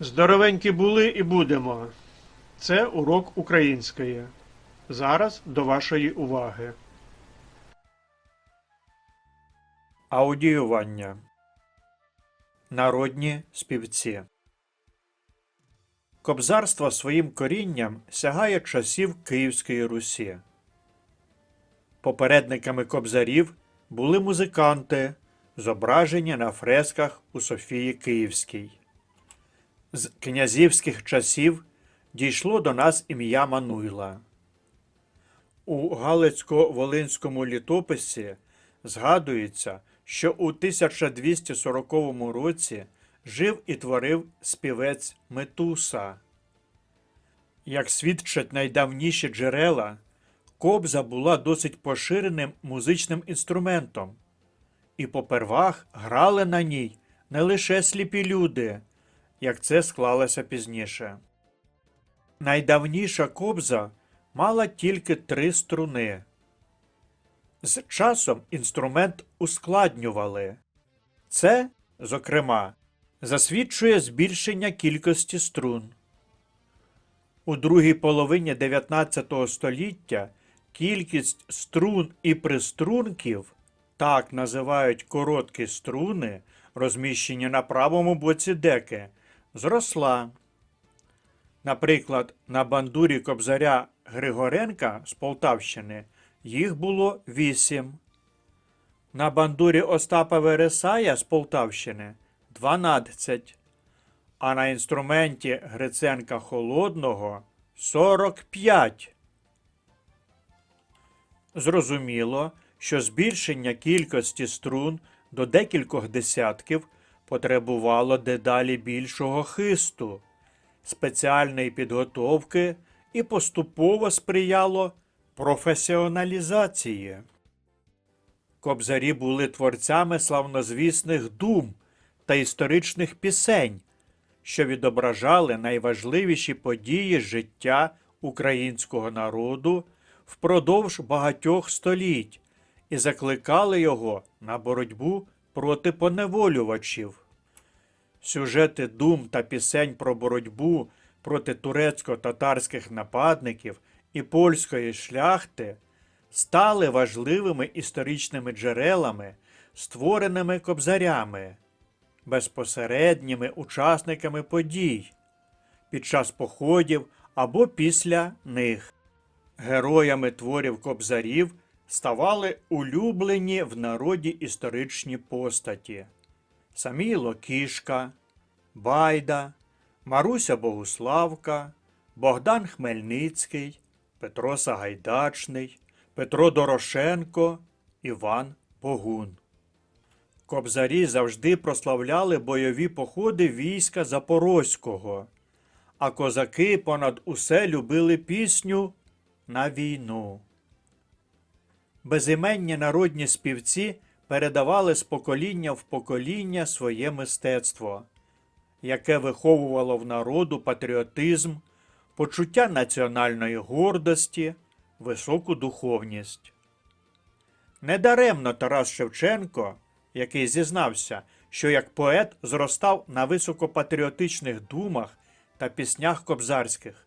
Здоровенькі були і будемо. Це урок української. Зараз до вашої уваги. Аудіювання. Народні співці. Кобзарство своїм корінням сягає часів Київської Русі. Попередниками кобзарів були музиканти, зображені на фресках у Софії Київській. З князівських часів дійшло до нас ім'я Мануйла. У Галицько-Волинському літописі згадується, що у 1240 році жив і творив співець Метуса. Як свідчать найдавніші джерела, кобза була досить поширеним музичним інструментом, і попервах грали на ній не лише сліпі люди, як це склалося пізніше. Найдавніша кобза мала тільки три струни. З часом інструмент ускладнювали. Це, зокрема, засвідчує збільшення кількості струн. У другій половині 19 століття кількість струн і приструнків, так називають короткі струни, розміщені на правому боці деки, зросла. Наприклад, на бандурі кобзаря Григоренка з Полтавщини їх було вісім. На бандурі Остапа Вересая з Полтавщини 12. А на інструменті Гриценка Холодного 45. Зрозуміло, що збільшення кількості струн до декількох десятків потребувало дедалі більшого хисту, спеціальної підготовки і поступово сприяло професіоналізації. Кобзарі були творцями славнозвісних дум та історичних пісень, що відображали найважливіші події життя українського народу впродовж багатьох століть і закликали його на боротьбу проти поневолювачів. Сюжети дум та пісень про боротьбу проти турецько-татарських нападників і польської шляхти стали важливими історичними джерелами, створеними кобзарями, безпосередніми учасниками подій під час походів або після них. Героями творів кобзарів ставали улюблені в народі історичні постаті Саміло Кішка, Байда, Маруся Богуславка, Богдан Хмельницький, Петро Сагайдачний, Петро Дорошенко, Іван Богун. Кобзарі завжди прославляли бойові походи війська Запорозького, а козаки понад усе любили пісню на війну. Безіменні народні співці передавали з покоління в покоління своє мистецтво, яке виховувало в народу патріотизм, почуття національної гордості, високу духовність. Недаремно Тарас Шевченко, який зізнався, що як поет зростав на високопатріотичних думах та піснях кобзарських,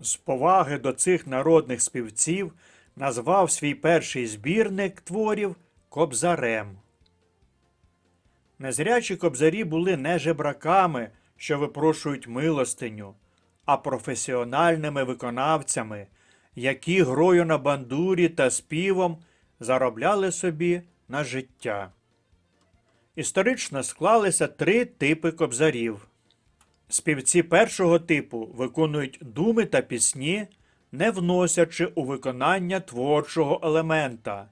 з поваги до цих народних співців назвав свій перший збірник творів Кобзарем. Незрячі кобзарі були не жебраками, що випрошують милостиню, а професіональними виконавцями, які грою на бандурі та співом заробляли собі на життя. Історично склалися три типи кобзарів. Співці першого типу виконують думи та пісні, не вносячи у виконання творчого елемента,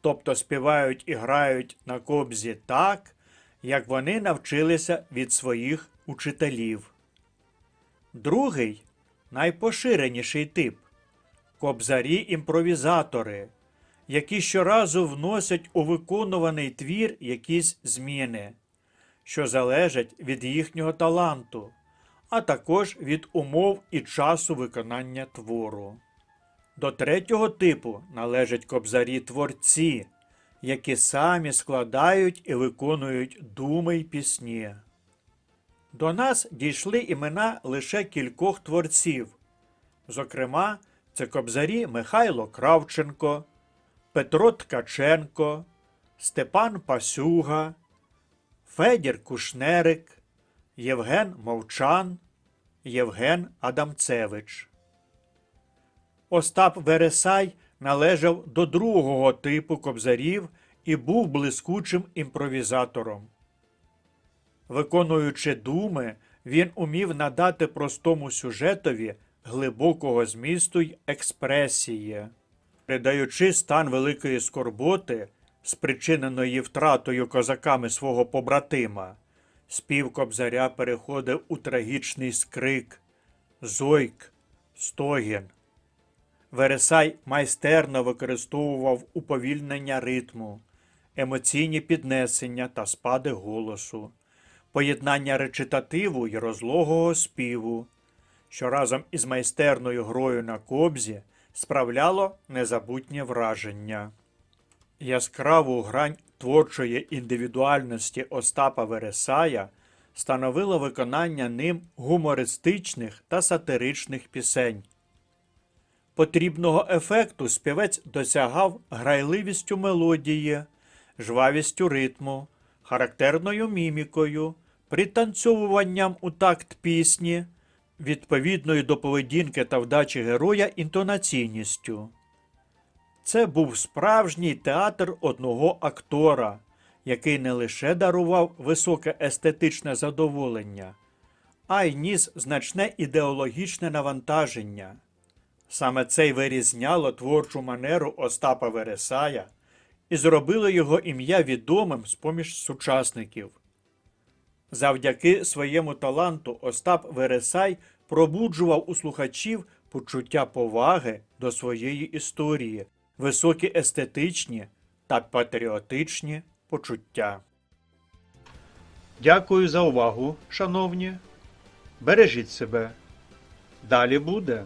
тобто співають і грають на кобзі так, як вони навчилися від своїх учителів. Другий найпоширеніший тип кобзарі-імпровізатори, які щоразу вносять у виконуваний твір якісь зміни, що залежать від їхнього таланту, а також від умов і часу виконання твору. До третього типу належать кобзарі-творці, які самі складають і виконують думи й пісні. До нас дійшли імена лише кількох творців. Зокрема, це кобзарі Михайло Кравченко, Петро Ткаченко, Степан Пасюга, Федір Кушнерик, Євген Мовчан, Євген Адамцевич. Остап Вересай належав до другого типу кобзарів і був блискучим імпровізатором. Виконуючи думи, він умів надати простому сюжетові глибокого змісту й експресії, передаючи стан великої скорботи, спричиненої втратою козаками свого побратима. Спів кобзаря переходив у трагічний скрик, зойк, стогін. Вересай майстерно використовував уповільнення ритму, емоційні піднесення та спади голосу, поєднання речитативу й розлогого співу, що разом із майстерною грою на кобзі справляло незабутнє враження. Яскраву грань творчої індивідуальності Остапа Вересая становило виконання ним гумористичних та сатиричних пісень. Потрібного ефекту співець досягав грайливістю мелодії, жвавістю ритму, характерною мімікою, пританцьовуванням у такт пісні, відповідною до поведінки та вдачі героя інтонаційністю. Це був справжній театр одного актора, який не лише дарував високе естетичне задоволення, а й ніс значне ідеологічне навантаження. Саме це й вирізняло творчу манеру Остапа Вересая і зробило його ім'я відомим з поміж сучасників. Завдяки своєму таланту Остап Вересай пробуджував у слухачів почуття поваги до своєї історії, високі естетичні та патріотичні почуття. Дякую за увагу, шановні. Бережіть себе. Далі буде.